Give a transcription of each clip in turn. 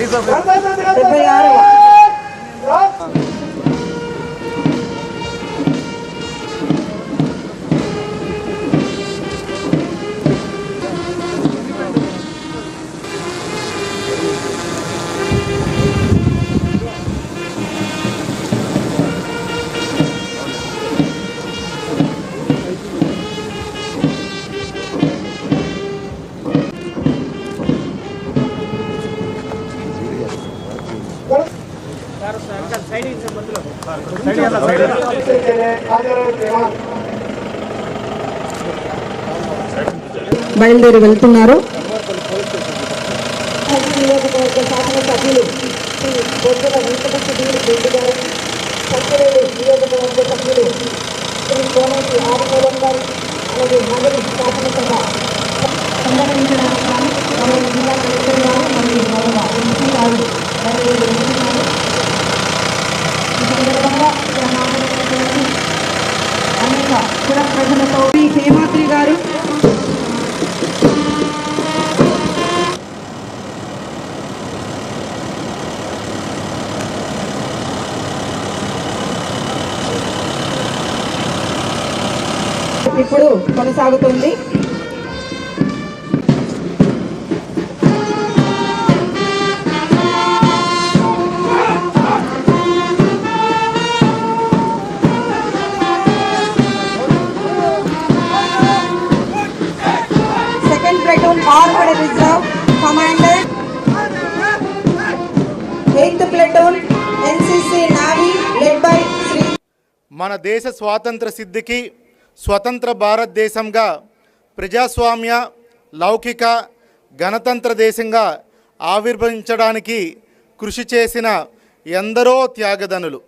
Please, Please. బయలుదేరి వెళ్తున్నారు. నియోజకవర్గ శాసనసభ్యులు శ్రీ బొజ్జల వెంకటరెడ్డి రెడ్డి గారు సత్యవేలు నియోజకవర్గ సభ్యులు శ్రీ కోనేటి ఆదిమూలం గారు అలాగే నగరి శాసనసభ సందర్శించడానికి గాను గౌరవ జిల్లా కలెక్టర్ గారు మరియు గౌరవ ఎంపీ గారు బయలుదేరి వెళ్తున్నారు ఈ సందర్భంగా ఇక్కడ హాజరైనటువంటి అనేక పుర ప్రజలతో శ్రీ హేమాద్రి గారు ఇప్పుడు కొనసాగుతుంది. మన దేశ స్వాతంత్ర సిద్ధికి స్వతంత్ర భారతదేశంగా ప్రజాస్వామ్య లౌకిక గణతంత్ర దేశంగా ఆవిర్భవించడానికి కృషి చేసిన ఎందరో త్యాగదనులు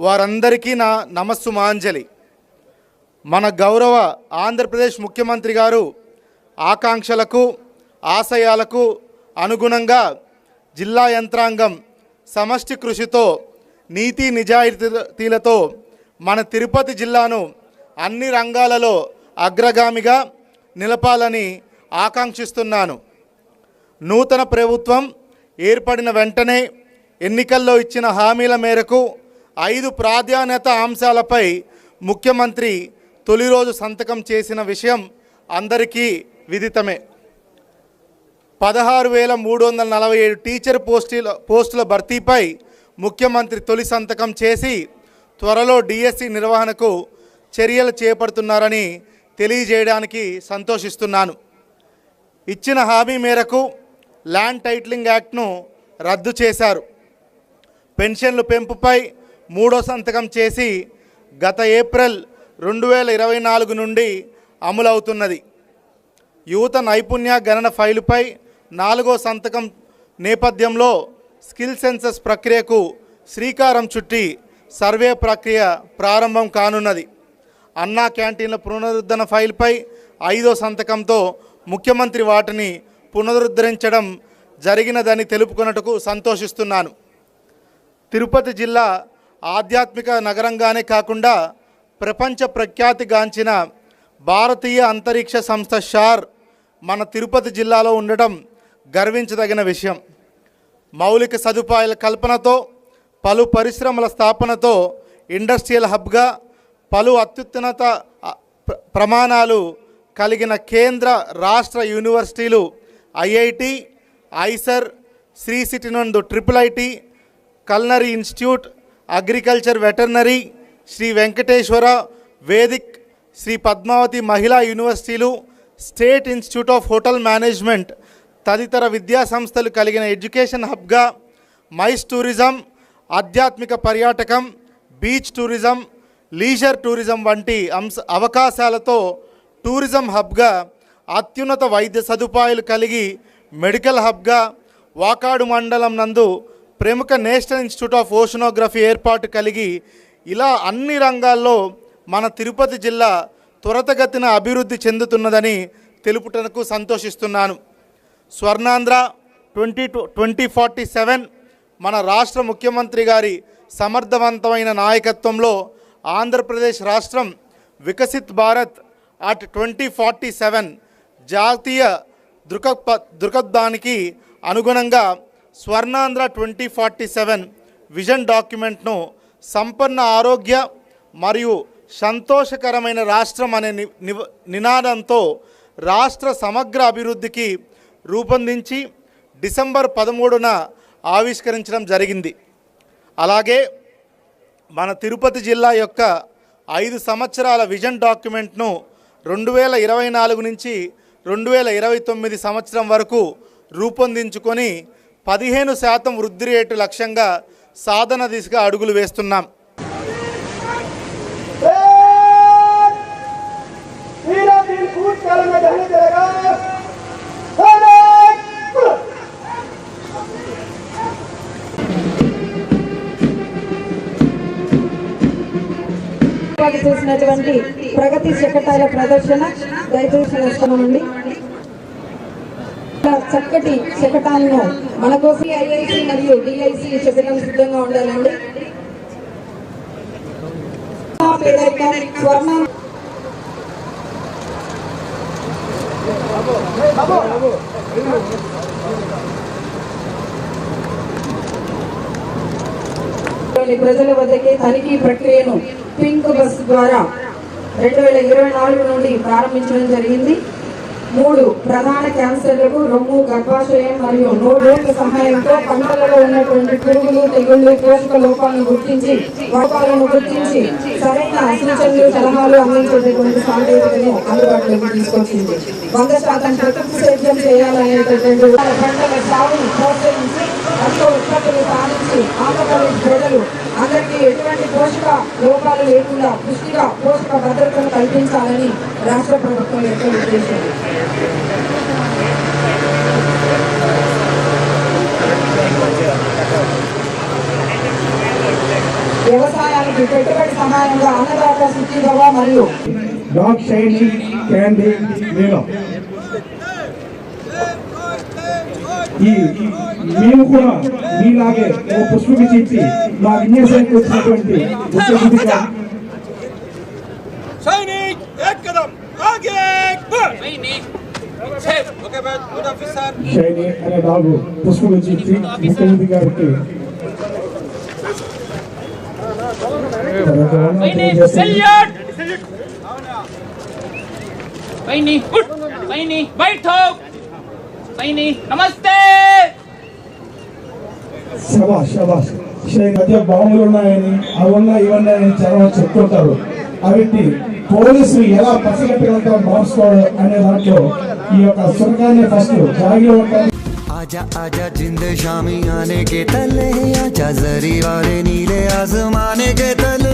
వారందరికీ నా నమస్సుమాంజలి. మన గౌరవ ఆంధ్రప్రదేశ్ ముఖ్యమంత్రి గారు ఆకాంక్షలకు ఆశయాలకు అనుగుణంగా జిల్లా యంత్రాంగం సమష్టి కృషితో నీతి నిజాయితీలతో మన తిరుపతి జిల్లాను అన్ని రంగాలలో అగ్రగామిగా నిలపాలని ఆకాంక్షిస్తున్నాను. నూతన ప్రభుత్వం ఏర్పడిన వెంటనే ఎన్నికల్లో ఇచ్చిన హామీల మేరకు ఐదు ప్రాధాన్యత అంశాలపై ముఖ్యమంత్రి తొలి రోజు సంతకం చేసిన విషయం అందరికీ విదితమే. పదహారు వేల మూడు వందల నలభై ఏడు టీచర్ పోస్టుల పోస్టుల భర్తీపై ముఖ్యమంత్రి తొలి సంతకం చేసి త్వరలో డిఎస్సి నిర్వహణకు చర్యలు చేపడుతున్నారని తెలియజేయడానికి సంతోషిస్తున్నాను. ఇచ్చిన హామీ మేరకు ల్యాండ్ టైటిలింగ్ యాక్ట్ను రద్దు చేశారు. పెన్షన్లు పెంపుపై మూడో సంతకం చేసి గత ఏప్రిల్ రెండు వేల ఇరవై నాలుగు నుండి అమలవుతున్నది. యువత నైపుణ్య గణన ఫైలుపై నాలుగో సంతకం నేపథ్యంలో స్కిల్ సెన్సస్ ప్రక్రియకు శ్రీకారం చుట్టి సర్వే ప్రక్రియ ప్రారంభం కానున్నది. అన్నా క్యాంటీన్ల పునరుద్ధరణ ఫైల్పై ఐదో సంతకంతో ముఖ్యమంత్రి వాటిని పునరుద్ధరించడం జరిగినదని తెలుపుకున్నట్టుకు సంతోషిస్తున్నాను. తిరుపతి జిల్లా ఆధ్యాత్మిక నగరంగానే కాకుండా ప్రపంచ ప్రఖ్యాతిగాంచిన భారతీయ అంతరిక్ష సంస్థ షార్ మన తిరుపతి జిల్లాలో ఉండటం గర్వించదగిన విషయం. మౌలిక సదుపాయాల కల్పనతో పలు పరిశ్రమల స్థాపనతో ఇండస్ట్రియల్ హబ్గా పలు అత్యున్నత ప్రమాణాలు కలిగిన కేంద్ర రాష్ట్ర యూనివర్సిటీలు ఐఐటి ఐసర్ శ్రీ సిటీ నందు triple IT culinary institute agriculture veterinary Sri Venkateswara Vedic Sri Padmavathi Mahila యూనివర్సిటీలు state institute of hotel management తదితర విద్యా సంస్థలు కలిగిన ఎడ్యుకేషన్ హబ్గా మైస్ టూరిజం ఆధ్యాత్మిక పర్యాటకం బీచ్ టూరిజం లీజర్ టూరిజం వంటి అంశ అవకాశాలతో టూరిజం హబ్గా అత్యున్నత వైద్య సదుపాయాలు కలిగి మెడికల్ హబ్గా వాకాడు మండలం నందు ప్రముఖ నేషనల్ ఇన్స్టిట్యూట్ ఆఫ్ ఓషనోగ్రఫీ ఏర్పాటు కలిగి ఇలా అన్ని రంగాల్లో మన తిరుపతి జిల్లా త్వరతగతిన అభివృద్ధి చెందుతున్నదని తెలుపుటకు సంతోషిస్తున్నాను. Swarnandhra twenty two twenty forty seven మన రాష్ట్ర ముఖ్యమంత్రి గారి సమర్థవంతమైన నాయకత్వంలో ఆంధ్రప్రదేశ్ రాష్ట్రం Viksit Bharat at twenty forty seven జాతీయ దృక దృక్పథానికి అనుగుణంగా Swarnandhra twenty forty seven vision డాక్యుమెంట్ను సంపన్న ఆరోగ్య మరియు సంతోషకరమైన రాష్ట్రం అనే ని- నినాదంతో రాష్ట్ర సమగ్ర అభివృద్ధికి రూపొందించి డిసెంబర్ పదమూడున ఆవిష్కరించడం జరిగింది. అలాగే మన తిరుపతి జిల్లా యొక్క ఐదు సంవత్సరాల విజన్ డాక్యుమెంట్ను రెండు వేల ఇరవై నాలుగు నుంచి రెండు వేల ఇరవై తొమ్మిది సంవత్సరం వరకు రూపొందించుకొని పదిహేను శాతం వృద్ధి రేటు లక్ష్యంగా సాధన దిశగా అడుగులు వేస్తున్నాం. చేసినటువంటి ప్రగతి శకటాల ప్రదర్శన దయచేసి వస్తున్నామండి చక్కటి శకటాలను మన కోసం ఐఐసి మరియు డిఐసి శకటం సిద్ధంగా ఉండాలండి. స్వర్ణ ప్రజల వద్దకే తనిఖీ ప్రక్రియను పింక్ బస్ ద్వారా రెండు వేల ఇరవై నాలుగు నుండి ప్రారంభించడం జరిగింది. మూడు ప్రధాన క్యాన్సర్లకు రొమ్ము గర్భాశయం మరియు నోట్ల సహాయంతో పంటలలో ఉన్నటువంటి పురుగులు తెగుళ్ళు పోషక లోపాలను గుర్తించి లోపాలను గుర్తించి సరైన సూచనలు సలహాలు అందించేటటువంటి సాంకేతికతను అందుబాటులోకి తీసుకొచ్చింది. వంద శాతం ప్రకృతి సేద్యం చేయాలనేటటువంటి పంటల సాగును ప్రోత్సహించి ఎంతో ఉత్పత్తులు సాధించి ఆంధ్రప్రదేశ్ ప్రజలు అందరికీ ఎటువంటి పోషక లోపాలు లేకుండా పుష్టిగా పోషక భద్రతను కల్పించాలని రాష్ట్ర ప్రభుత్వం యొక్క ఉద్దేశం. వ్యవసాయానికి పెట్టుబడి సహాయంగా అన్నదాత సిద్ధి మరియు క్యాండీ నీలం. మేము కూడా మీలాగే ఒక పుష్పకి చెప్పి మా విన్యాసానికి వచ్చినటువంటి సైనిక్ ఏకదం ఆగే సైనిక్ సైనిక్ అనే బాబు పుష్పకు చెప్పి ముఖ్యమంత్రి గారికి बैठो Saini, नमस्ते! శబాష్ శబాష్ ఈ మధ్య బాంబులు ఉన్నాయని అవి ఉన్నాయి ఇవి ఉన్నాయని చాలా మంది చెప్తుంటారు అవిటి పోలీసులు ఎలా పసిగట్టగలుగుతారు మార్చుకోవడం అనే దాంట్లో ఈ యొక్క సురకాన్ని ఫస్ట్ జాగిలో ఉంటారు आजा आजा जिंद शामी आने के तले आजा जरी वाले नीले आसमाने के तले